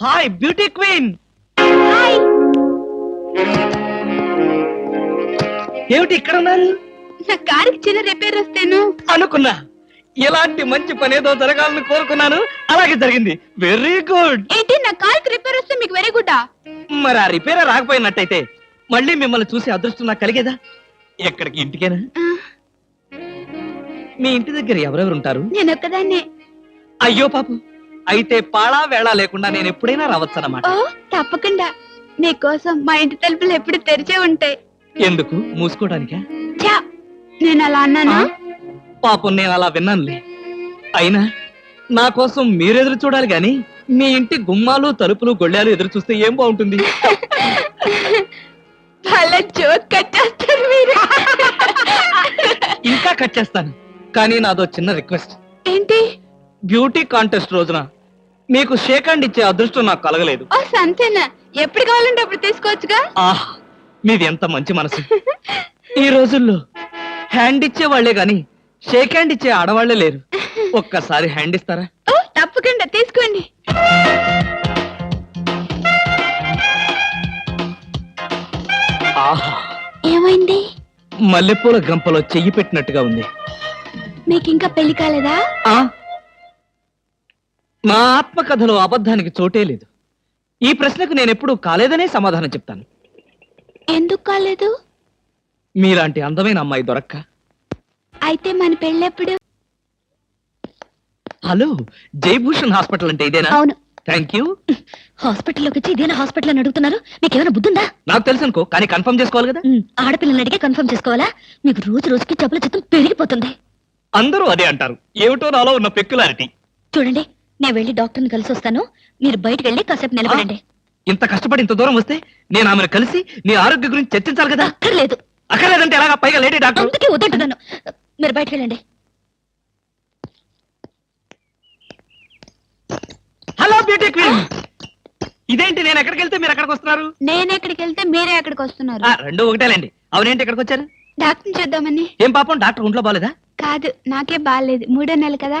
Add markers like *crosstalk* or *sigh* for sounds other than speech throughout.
Hi beauty queen hi ఏమిటి ఇక్కడ ఉన్నారు? నా కారుకి చిన్న రిపేర్ వస్తేను. అనుకున్నా. ఇలాంటి మంచి పని ఏదో జరగాలని కోరుకున్నాను. అలాగే జరిగింది. వెరీ గుడ్ ఏంటి నా కారుకి రిపేర్ వస్తే మీకు వెరీ గుడ్ మరి ఆ రిపేర్ రాకపోయినట్టయితే మళ్ళీ మిమ్మల్ని చూసి అదృష్టం నాకు కలిగేదా? ఎక్కడికి? ఇంటికేనా? మీ ఇంటి దగ్గర ఎవరెవరు ఉంటారు? నేను ఒక్కదాన్నే. అయ్యో పాపం. అయితే పాళా వేళ లేకుండా నేను ఎప్పుడైనా రావచ్చన్నమాట ఓ తప్పకుండా. మీకోసం మా ఇంటి తలుపులు ఎప్పుడు తెరిచే ఉంటాయి. ఎందుకు? మూసుకోవడానికా? ఛా, నేను అలా అన్నానా? పాపం నేను అలా విన్నానులే. అయినా నా కోసం మీరెదురు చూడాలి గాని మీ ఇంటి గుమ్మాలు తలుపులు గొళ్ళాలు ఎదురు చూస్తే ఏం బాగుంటుంది? భలే జోక్ కట్టేస్తారు మీరు. ఇంకా కట్ చేస్తాను. కానీ నాదో చిన్న రిక్వెస్ట్. ఏంటి? బ్యూటీ కాంటెస్ట్ రోజున మీకు షేక్ హ్యాండ్ ఇచ్చే అదృష్టం నాకు కలగలేదు. ఓ సంతేనా? ఎప్పుడు కావాలంటే అప్పుడు తీసుకోవచ్చుగా? ఆహ్ మీది ఎంత మంచి మనసు. ఈ రోజుల్లో హ్యాండ్ ఇచ్చే వాళ్ళే గాని షేక్ హ్యాండ్ ఇచ్చే ఆడవాళ్ళే లేరు. ఒక్కసారి హ్యాండ్ ఇస్తారా? ఓ తప్పకుండా తీసుకోండి. ఆహా. ఏమైంది? మల్లెపూల గంపలో చెయ్యి పెట్టినట్టుగా ఉంది. మీకు ఇంకా పెళ్ళి కాలేదా? ఆ? నా ఆత్మకథలో అబద్ధానికి చోటే లేదు. ఈ ప్రశ్నకు నేను ఎప్పుడూ కాలేదనే సమాధానం చెప్తాను. ఎందుకు కాలేదు? మీలాంటి అందమైన అమ్మాయి దొరక్క. అయితే మన పెళ్ళెప్పుడు? హలో జయభూషణ్ హాస్పిటల్ అంటే ఇదేనా? అవును. థ్యాంక్ యూ హాస్పిటల్లోకి వచ్చి ఇదేనా హాస్పిటల్ అని అడుగుతున్నారు? మీకు ఏమైనా బుద్ధుందా? నాకు తెలుసు అనుకో కానీ కన్ఫర్మ్ చేసుకోవాలి కదా? ఆడపిల్లని అడిగే కన్ఫర్మ్ చేసుకోవాలా? మీకు రోజు రోజుకి జబ్బుల చిత్తం పెరిగిపోతుంది. అందరూ అదే అంటారు. ఏమిటో నాలో ఉన్న పెక్యులారిటీ. చూడండి నేను వెళ్ళి డాక్టర్ని కలిసి వస్తాను మీరు బయటకు వెళ్ళి కాసేపు నిలబడండి. ఇంత కష్టపడి ఇంత దూరం వస్తే నేను ఆమెను కలిసి నీ ఆరోగ్య గురించి చర్చించాలి కదా? అక్కర్లేదు. అక్కర్లేదంటే ఎలాగా? పైగా లేడీ డాక్టర్. అందుకే వద్దంటున్నాను మీరు బయటకు వెళ్ళండి. Hello beauty queen. ఇదేంటి నేను ఎక్కడికి వెళ్తే మీరు ఎక్కడికి వస్తున్నారు? నేను ఎక్కడికి వెళ్తే మీరే ఎక్కడికి వస్తున్నారు. ఆ, రెండు ఒకటేలేండి. అవునేంటి ఎక్కడికి వచ్చారు? డాక్టర్ని చూద్దామని. ఏం పాపం డాక్టర్ ఒంట్లో బాలేదా? కాదు నాకే బాగాలేదు మూడో నెల కదా.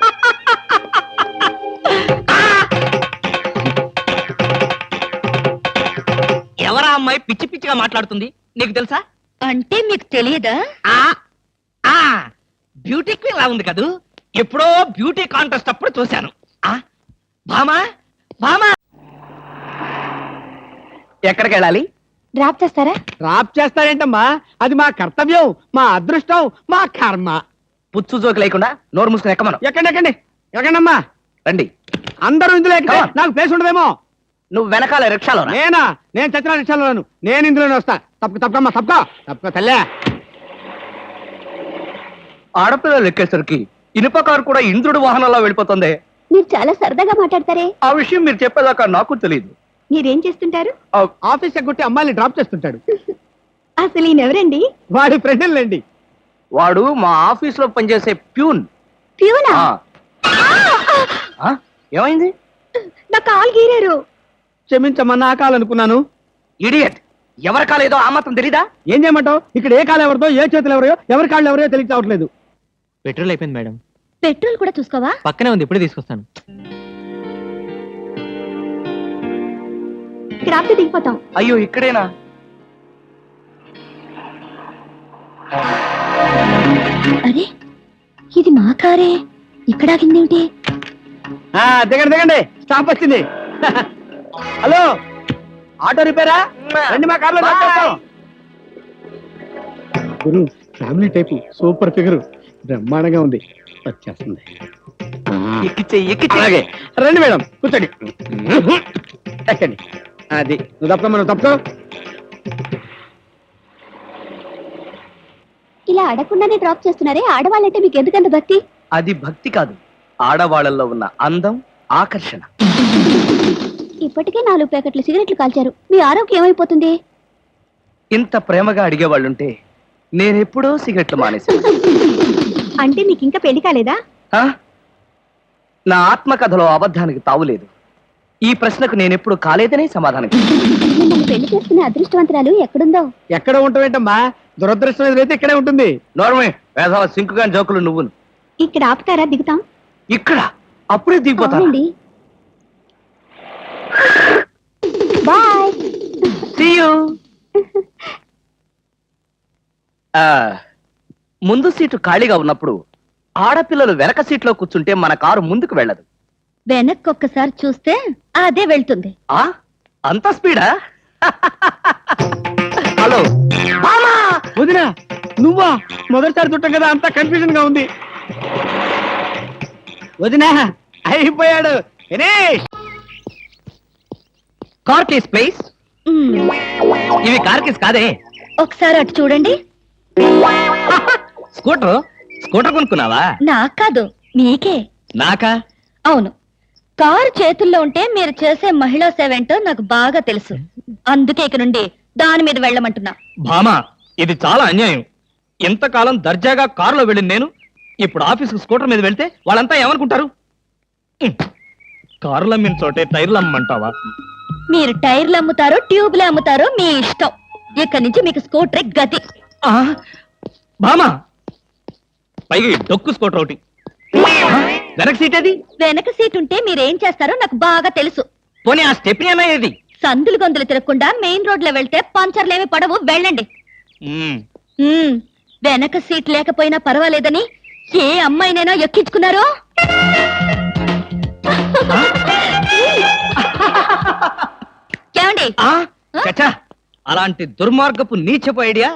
ఎవరా అమ్మాయి పిచ్చి పిచ్చిగా మాట్లాడుతుంది? నీకు తెలుసా? అంటే మీకు తెలియదా? ఆ ఆ బ్యూటీ క్వీన్ లా ఉంది కదూ? ఎప్పుడో బ్యూటీ కాంటెస్ట్ అప్పుడు చూశాను. ఆ భామా భామా! ఎక్కడికి వెళ్ళాలి? డ్రాప్ చేస్తారా? డ్రాప్ చేస్తారేంటమ్మా? అది మా కర్తవ్యం మా అదృష్టం మా కర్మ. పుచ్చు జోకి లేకుండా నోరు మూసుకుని ఎక్కమను. ఎక్కండి ఎక్కండి. ఎక్కండమ్మా. రండి. అందరూ ఇందులో on. నాకు ప్లేస్ ఉండదేమో. నువ్వు వెనకాల రిక్షాలో నేనా? నేను చచ్చిన రిక్షాలోను. నేను ఇందులోనే వస్తా. తప్పక తప్పకమ్మా తప్పక. తప్పక తల్లే. ఆడపిల్లలు ఎక్కేసరికి ఇనుప కారు కూడా ఇంద్రుడు వాహనంలో వెళ్ళిపోతుంది. మీరు చాలా సరదాగా మాట్లాడతారే. ఆ విషయం మీరు చెప్పేదాకా నాకు తెలియదు. మీరేం చేస్తుంటారు? ఆఫీస్ ఎగ్గొట్టి అమ్మాయిని డ్రాప్ చేస్తుంటాడు. అసలు ఈయనెవరండి వాడి ఫ్రెండ్లండి. వాడు మా ఆఫీస్లో పనిచేసే ప్యూన్. ప్యూనా? ఆ, ఏమైంది? నా కాలు గీరారు. క్షమించమ్మా నా కాలనుకున్నాను ఇడియట్ ఎవరి కాలేదో ఆ మాత్రం తెలీదా? ఏం చేయమంటావు? ఇక్కడ ఏ కాలు ఎవరిదో ఏ చేతులు ఎవరో ఎవరి కాళ్ళు ఎవరో రావట్లేదు. పెట్రోల్ అయిపోయింది మేడం. పెట్రోల్ కూడా చూసుకోవా? పక్కనే ఉంది ఇప్పుడే తీసుకొస్తాను. ఇక్కడ ఆపితే దిగిపోతాం. అయ్యో ఇక్కడేనా? అరే ఇది మా కారే. ఇక్కడ ఆగిందేమిటి? ఆ, దిగండి దిగండి. స్టాప్ వచ్చింది. *laughs* Hello auto రిపేరా? రండి మా కార్లో. గురు ఫ్యామిలీ టైప్ సూపర్ ఫిగర్ బ్రహ్మాండంగా ఉంది. వచ్చేస్తుంది. ఎక్కిచ్చే ఎక్కిచ్చే అలాగే. రండి మేడం. కూర్చోండి. ఎక్కండి. అది నువ్వు తప్పక మనం తప్పుకో. ఇలా అడగకుండానే డ్రాప్ చేస్తున్నారే ఆడవాళ్ళంటే మీకు ఎందుకంత భక్తి? అది భక్తి కాదు. ఆడవాళ్ళల్లో ఉన్న అందం ఆకర్షణ. ఇప్పటికే నాలుగు ప్యాకెట్లు సిగరెట్లు కాల్చారు. మీ ఆరోగ్యం ఏమైపోతుంది? ఇంత ప్రేమగా అడిగేవాళ్ళుంటే నేనెప్పుడో సిగరెట్లు మానేశాను. అంటే నీకు ఇంకా పెళ్ళి కాలేదా? ఆ? నా ఆత్మకథలో అబద్ధానికి తావులేదు ఈ ప్రశ్నకు నేనెప్పుడు కాలేదనే సమాధానం. మిమ్మల్ని పెళ్ళి చేసుకునే అదృష్టవంతురాలు ఎక్కడుందో? ఎక్కడ ఉంటావేంటమ్మా? దురదృష్టం ఎదురైతే ఇక్కడే ఉంటుంది. నోర్మే వేసవ సింకుగా జోకులు నువ్వును. ఇక్కడ ఆపుతారా దిగుతాం? ఇక్కడ అప్పుడే దిగిపోతాను అవునండి. Bye See you. *laughs* ఆ, ముందు సీటు ఖాళీగా ఉన్నప్పుడు ఆడపిల్లలు వెనక సీట్లో కూర్చుంటే మన కారు ముందుకు వెళ్ళదు. వెనక్కి ఒక్కసారి చూస్తే అదే వెళ్తుంది. ఆ? అంత స్పీడా? *laughs* హలో. మామా! వదినా నువ్వా? మొదటిసారి చుట్టం కదా అంతా కన్ఫ్యూజన్గా ఉంది. వదినా అయిపోయాడు. Car keys please hmm. ఇవి కార్ కేస్ కాదే. ఒకసారి అటు చూడండి. స్కూటర్ స్కూటర్ కొనుక్కున్నావా? నాకు కాదు మీకే. నాకా? అవును. కారు చేతుల్లో ఉంటే మీరు చేసే మహిళా సేవ ఏంటో నాకు బాగా తెలుసు. అందుకే ఇక నుండి దాని మీద వెళ్ళమంటున్నా. భామా ఇది చాలా అన్యాయం. ఎంతకాలం దర్జాగా కారులో వెళ్ళింది నేను. ఇప్పుడు ఆఫీస్కి స్కూటర్ మీద వెళ్తే వాళ్ళంతా ఏమనుకుంటారు? ఉమ్. కారులు అమ్మిన చోటే టైర్లు అమ్మంటావా? మీరు టైర్లు అమ్ముతారో ట్యూబ్లు అమ్ముతారో మీ ఇష్టం. ఇక్కడి నుంచి మీకు స్కూటర్ గతి. ఆ, భామా పైగా ఈ డొక్కు స్కూటర్ ఒకటి. ఆ, వెనక సీట్ వెనక సీట్ ఉంటే మీరేం చేస్తారో నాకు బాగా తెలుసు. పోనీ ఆ స్టెప్ ఏది? సందులు గొంతులు తిరగకుండా మెయిన్ రోడ్లో వెళ్తే పంచర్లేమి పడవు వెళ్ళండి. ఉమ్. వెనక సీట్ లేకపోయినా పర్వాలేదని ఏ అమ్మాయినైనా ఎక్కించుకున్నారో? *laughs* ఏమండి? చచ్చా అలాంటి దుర్మార్గపు నీచపు ఐడియా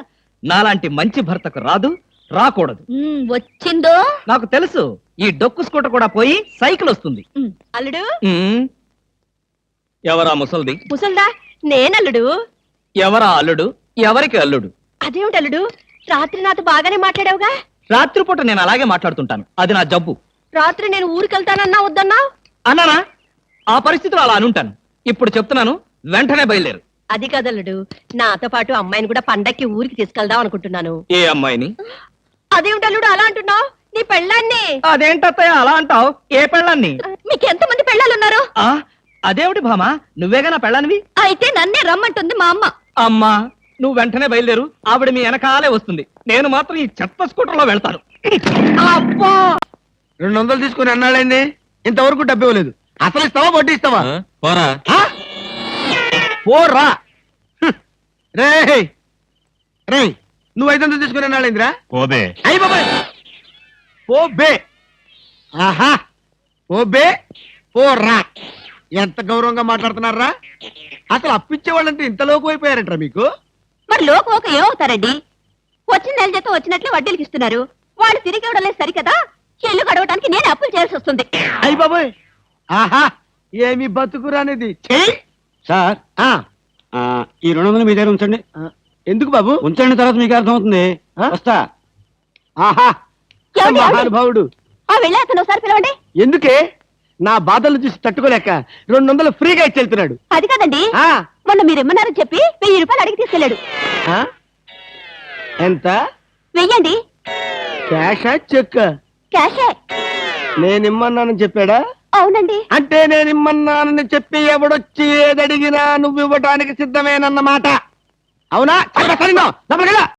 నాలాంటి మంచి భర్తకు రాదు రాకూడదు. వచ్చిందో? నాకు తెలుసు ఈ డొక్కు స్కూటర్ కూడా పోయి సైకిల్ వస్తుంది. అల్లుడు? ఎవరా ముసల్ది? ముసల్దా? నేనల్లుడు. ఎవరా అల్లుడు? ఎవరికి అల్లుడు? అదేమిటి అల్లుడు? రాత్రి నాతో బాగానే మాట్లాడావుగా? రాత్రిపూట నేను అలాగే మాట్లాడుతుంటాను. అది నా జబ్బు. రాత్రి నేను ఊరికెళ్తానన్నా వద్దన్నా అన్నానా? ఆ పరిస్థితిలో అలా అనుంటాను. ఇప్పుడు చెప్తున్నాను వెంటనే బయలుదేరు. అది కదల్లుడు నాతో పాటు అమ్మాయిని కూడా పండక్కి ఊరికి తీసుకెళ్దాం అనుకుంటున్నాను. ఏ అమ్మాయిని? అదేమిటల్లుడు అలా అంటున్నావు? నీ పెళ్ళాన్ని. అదేంటత్తయ్య అలా అంటావు? ఏ పెళ్ళాన్ని? మీకు ఎంతమంది పెళ్ళాలున్నారు? ఆ అదేమిటి భామా? నువ్వేగా నా పెళ్ళానివి? అయితే నన్నే రమ్మంటుంది మా అమ్మ. అమ్మా నువ్వు వెంటనే బయలుదేరు. ఆవిడ మీ వెనకాలే వస్తుంది. నేను మాత్రం ఈ చెత్త స్కూటర్లో వెళ్తాను. అబ్బా! రెండు వందలు తీసుకుని అన్నాడైంది ఇంతవరకు డబ్బు ఇవ్వలేదు. అసలు ఇస్తావా వడ్డీ ఇస్తావా? పోరా? పోరా. రేయ్. రేయ్ నువ్వు ఐదు వందలు తీసుకుని అన్నాడైందిరా పోదే. అయ్యి బాబాయ్. పో బే ఆహా. ఓ బే ఓ రా ఎంత గౌరవంగా మాట్లాడుతున్నారా? అసలు అప్పిచ్చే వాళ్ళంటే ఇంత లోకు అయిపోయారంట మీకు? మరి లోకం ఒక ఏమవుతారండి? వచ్చిన నెల జీతం వచ్చినట్లే వడ్డీలకి ఇస్తున్నారు. వాళ్ళు తిరిగి ఇవ్వడం లేదు సరికదా? ఇల్లు గడవడానికి నేను అప్పులు చేయాల్సి వస్తుంది. అయ్యి బాబాయ్. ఆహా. ఏమి బతుకురానిది. చెయ్యి సార్. ఆ, ఆ, ఈ రెండు వందలు మీ దగ్గర ఉంచండి. ఎందుకు బాబు? ఉంచండి తర్వాత మీకు అర్థమవుతుంది. ఆ? వస్తా. ఆహా. ఏమండి, ఏమండి? మహానుభావుడు. ఆ వెళ్ళి అతను ఒకసారి పిలవండి. ఎందుకే? నా బాధలు చూసి తట్టుకోలేక రెండు వందలు ఫ్రీగా ఇచ్చి వెళ్తున్నాడు అది కదండి. ఆ, మొన్న మీరు ఇమ్మన్నారని చెప్పి వెయ్యి రూపాయలు అడిగి తీసుకెళ్ళాడు. ఆ? ఎంత? వెయ్యండి. క్యాషా చెక్ క్యాషే. నేనిమ్మన్నానని చెప్పాడా? అవునండి. అంటే నేనిమ్మన్నానని చెప్పి ఎవడొచ్చి ఏదడిగినా నువ్వు ఇవ్వటానికి సిద్ధమేనన్నమాట. అవునా? సరిగ్గా?